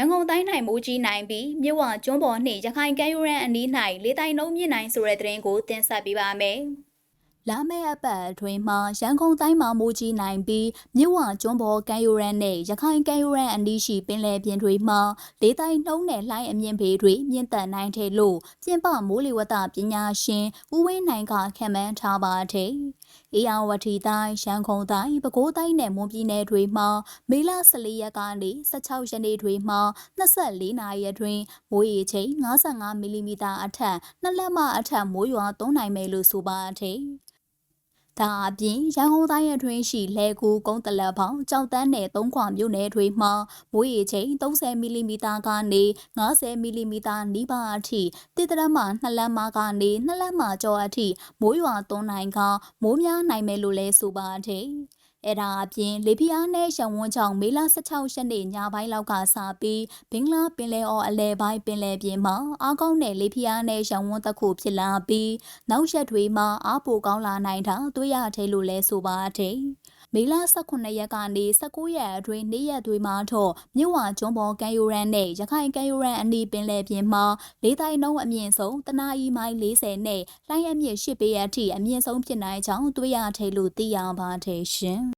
ရန်ကုန်တိုင်း၌မိုးကြီးနိုင်ပြီးမြဝကျွန်းပေါ်နှင့်ရခိုင်ကမ်းရိုးတန်းအနီး၌လေတိုင်နှုံးမြင့်နိုင်ဆိုတဲ့သတင်းကိုတင်ဆက်ပေးပါမယ်။လာမယ့်အပတ်အတွင်းမှာရန်ကုန်တိုင်းမှာမိုးကြီးနိုင်ပြီးမြဝကျွန်းပေါ်ကမ်းရိုးတန်းနဲ့ရခိုင်ကမ်းရိုးတန်းအနီးရှိပင်လယ်ပြင်တွေမှာလေတိုင်နှုံးနဲ့လှိုင်းအမြင့်ပေတွေမြင့်တက်နိုင်တယ်လို့ပြင်ပမိုးလေဝသပညာရှင်ဦးဝင်းနိုင်ကခန့်မှန်းထားပါတယ်။ အေယာဝတီတိုင်းရန်ကုန်တိုင်းပဲခူးတိုင်းနဲ့မွန်ပြည်နယ်တွေမှာမေလ14ရက်ကနေ16ရက်နေ့တွေမှာ24နာရီအတွင်းမိုးရေချိန်55မီလီမီတာအထက်နှစ်လက်မအထက်မိုးရွာသွန်းနိုင်မယ်လို့ဆိုပါတယ်။ ဒါအပြင်ရန်ကုန်တိုင်းအတွင်းရှိလဲကူကုန်းတလက်ပေါင်းကြောက်တန်းနယ်သုံးခွာမြို့နယ်တွေမှာမိုးရေချိန်30မီလီမီတာကနေ90မီလီမီတာနီးပါးအထိတစ်တရမှနှစ်လက်မကနေနှစ်လက်မကျော်အထိမိုးရွာသွန်းနိုင်ကမိုးများနိုင်မယ်လို့လဲဆိုပါတယ်။ အဲဒါအပြင်လေပြင်းနဲ့ရှံဝန်းချောင်းမေလ16ရက်နေ့ညပိုင်းလောက်ကစပြီးဘင်္ဂလားပင်လယ်အော်အလဲပိုင်းပင်လယ်ပြင်မှာအားကောင်းတဲ့လေပြင်းနဲ့ရှံဝန်းတစ်ခုဖြစ်လာပြီးနောက်ရက်တွေမှာအားပိုကောင်းလာနိုင်တာတွေ့ရသေးလို့လဲဆိုပါတယ်။ မေလ18ရက်ကနေ19ရက်အတွင်းနေ့ရက်တွေမှာတော့မြို့ဝကျွန်းပေါ်ကမ်းရိုးရမ်းနဲ့ရခိုင်ကမ်းရိုးရမ်းအနီးပင်လယ်ပြင်မှာလေးတိုင်းနှုံးအမြင့်ဆုံးတနာရီမိုင်40နဲ့လိုင်းအမြင့်10ပေအထိအမြင့်ဆုံးဖြစ်နိုင်ကြောင်းတွေ့ရသေးလို့သိရပါတယ်ရှင်